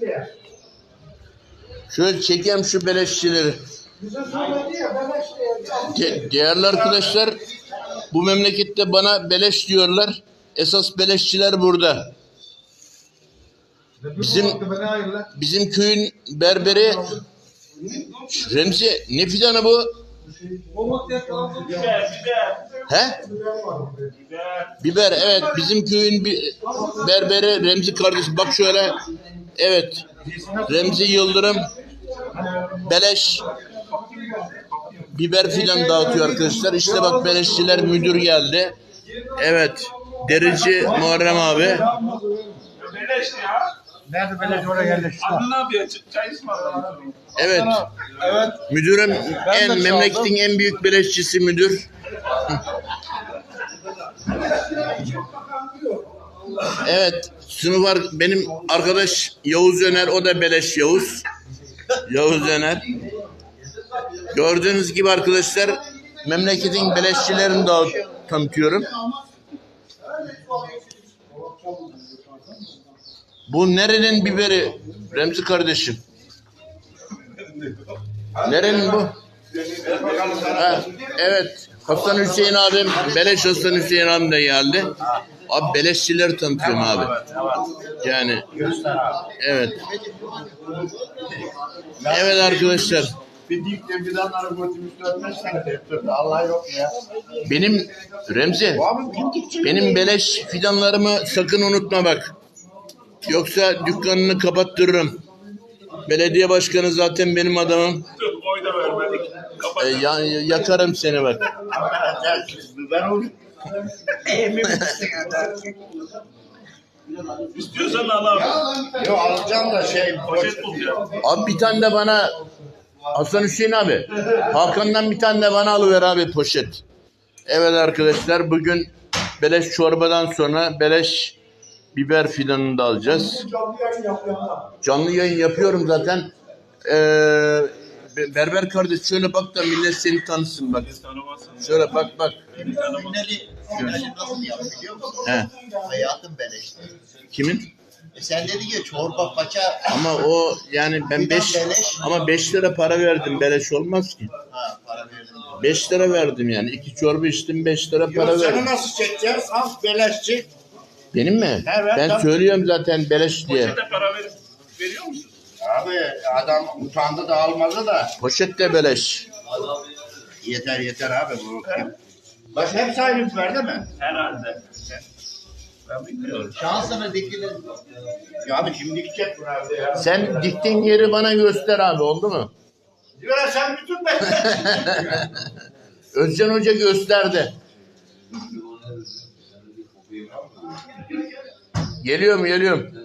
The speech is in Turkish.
diye. Şöyle çekeyim şu beleşçileri. Bize söyledi ya beleş diye. De- değerli arkadaşlar bu memlekette bana beleş diyorlar. Esas beleşçiler burada. Bizim bizim köyün berberi Remzi ne fidanı bu? He? Biber evet bizim köyün bir berberi Remzi kardeşim bak şöyle evet Remzi Yıldırım beleş biber filan dağıtıyor arkadaşlar. İşte bak beleşçiler müdür geldi. Evet. Derici Muharrem abi. Beleş ya. Nerede beleş oraya yerleşti? Adnan abi ya ç- çay ısmarladı. Evet. Evet. Müdürüm en çaldım. memleketin en büyük beleşçisi müdür. Evet. Sınıf var. Benim arkadaş Yavuz Öner. O da beleş Yavuz. Yavuz Öner. Gördüğünüz gibi arkadaşlar memleketin beleşçilerini daha tanıtıyorum. Bu nerenin biberi Remzi kardeşim? Nerenin bu? Ha, evet. Hasan Hüseyin abim, Beleş Hasan Hüseyin abim de geldi. Abi beleşçileri tanıtıyorum abi. Yani evet. Evet arkadaşlar. Benim Remzi, benim beleş fidanlarımı sakın unutma bak. Yoksa dükkanını kapattırırım. Belediye başkanı zaten benim adamım. Oy da vermedik. E, ya- yakarım seni bak. İstiyorsan al abi. Yok alacağım da şey. Poşet bul ya. Abi bir tane de bana Hasan Hüseyin abi. Hakan'dan bir tane de bana alıver abi poşet. Evet arkadaşlar bugün beleş çorbadan sonra beleş biber fidanını da alacağız. Canlı yayın yapıyorum. Zaten. Ee, Berber kardeş şöyle bak da millet seni tanısın bak. Şöyle bak bak. Ünleli, ünleli nasıl yapıyor musun? He. Beleşti. Kimin? E sen dedi ki çorba paça Ama o yani ben 5 ama 5 lira para verdim beleş olmaz ki. ha, para verdim. 5 lira verdim yani. iki çorba içtim 5 lira para Yok seni verdim. nasıl çekeceğiz? Saf beleşçi. Benim mi? Evet, ben tabii. söylüyorum zaten beleş diye. Poşete para ver, veriyor musun? Abi adam utandı da almadı da. Poşet de beleş. Yeter yeter abi bu. Bak hep sahip ver değil mi? Herhalde. Ben bilmiyorum. Dikilir. Ya abi kim dikecek bunu abi ya? Sen diktiğin yeri bana göster abi oldu mu? Diyor sen bütün be. Özcan Hoca gösterdi. Geliyorum geliyorum.